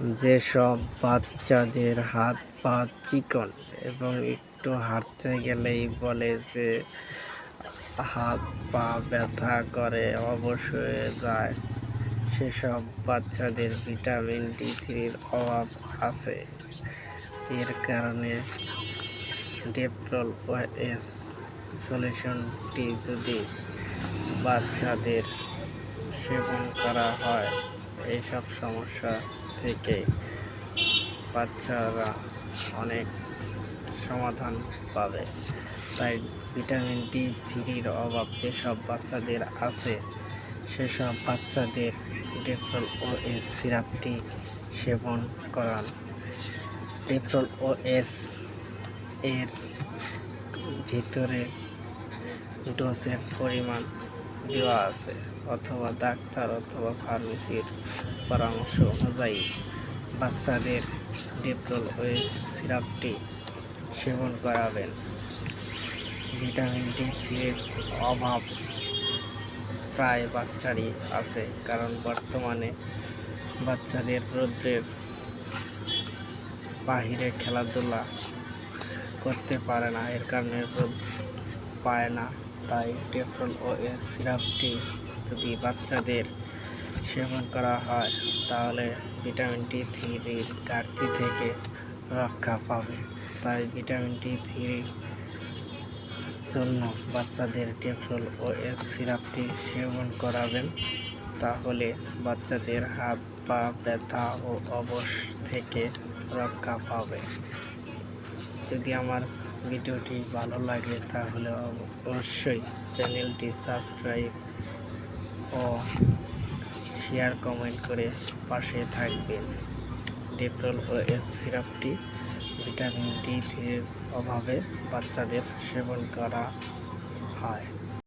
যেসব বাচ্চাদের হাত পা চিকন এবং একটু হাঁটতে গেলেই বলে যে হাত পা ব্যথা করে অবশ হয়ে যায়। সেসব বাচ্চাদের ভিটামিন ডি থ্রির অভাব আছে। এর কারণে ডেপ্রল ওএস সলিউশনটি যদি বাচ্চাদের সেবন করা হয় এইসব সমস্যা থেকে বাচ্চারা অনেক সমাধান পাবে। তাই ভিটামিন ডি থ্রির অভাব যেসব বাচ্চাদের আছে, সেসব বাচ্চাদের ডেফ্রল ও এস সিরাপটি সেবন করান। ডেফ্রল ও এস এর ভিতরে ডোজের পরিমাণ দেওয়া আছে, অথবা ডাক্তার অথবা ফার্মেসির পরামর্শ অনুযায়ী বাচ্চাদের ডিপ্রল ওয়েস সিরাপটি সেবন করাবেন। ভিটামিন ডি থ্রির অভাব প্রায় বাচ্চারই আছে, কারণ বর্তমানে বাচ্চাদের রৌদ্রের বাহিরে খেলাধুলা করতে পারে না, এর কারণে রোদ পায় না। তাই ডেফল ও এস সিরাপটি যদি বাচ্চাদের সেবন করা হয়, তাহলে ভিটামিন ডি থ্রির ঘাটতি থেকে রক্ষা পাবে। তাই ভিটামিন ডি থ্রির জন্য বাচ্চাদের ও এস সিরাপটি সেবন করাবেন। তাহলে বাচ্চাদের হাত, পা, ব্যথা ও অবশ থেকে রক্ষা পাবে। যদি আমার ভিডিওটি ভালো লাগে তাহলে অবশ্যই চ্যানেলটি সাবস্ক্রাইব ও শেয়ার কমেন্ট করে পাশে থাকবেন। ডেপ্রল ও এস সিরাপটি, ভিটামিন ডি থ্রির অভাবে বাচ্চাদের সেবন করা হয়।